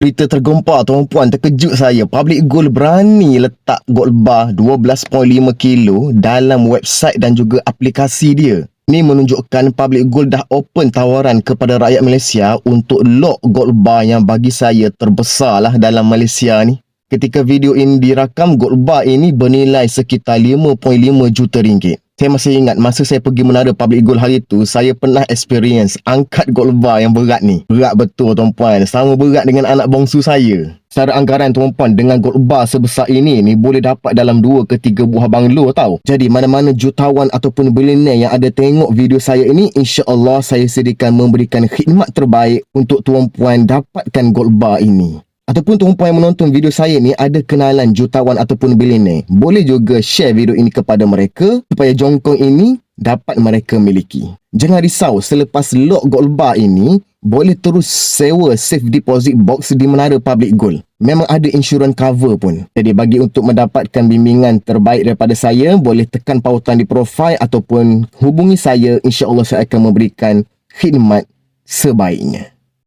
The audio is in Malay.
Berita tergempar tuan-puan terkejut saya. Public Gold berani letak gold bar 12.5 kilo dalam website dan juga aplikasi dia. Ini menunjukkan Public Gold dah open tawaran kepada rakyat Malaysia untuk lock gold bar yang bagi saya terbesar lah dalam Malaysia ni. Ketika video ini dirakam, gold bar ini bernilai sekitar 5.5 juta ringgit. Saya masih ingat masa saya pergi menara public gold hari tu, saya pernah experience angkat gold bar yang berat ni. Berat betul tuan-puan. Sama berat dengan anak bongsu saya. Secara anggaran tuan-puan dengan gold bar sebesar ini ni boleh dapat dalam 2 ke 3 buah banglo tau. Jadi mana-mana jutawan ataupun billionaire yang ada tengok video saya ini, insya-Allah saya sediakan memberikan khidmat terbaik untuk tuan-puan dapatkan gold bar ini ataupun tuan-puan yang menonton video saya ni ada kenalan jutawan ataupun billionaire, boleh juga share video ini kepada mereka supaya jongkong ini dapat mereka miliki. Jangan risau, selepas lock gold bar ini, boleh terus sewa safe deposit box di menara public gold. Memang ada insurans cover pun. Jadi bagi untuk mendapatkan bimbingan terbaik daripada saya, boleh tekan pautan di profil ataupun hubungi saya. InsyaAllah saya akan memberikan khidmat sebaiknya.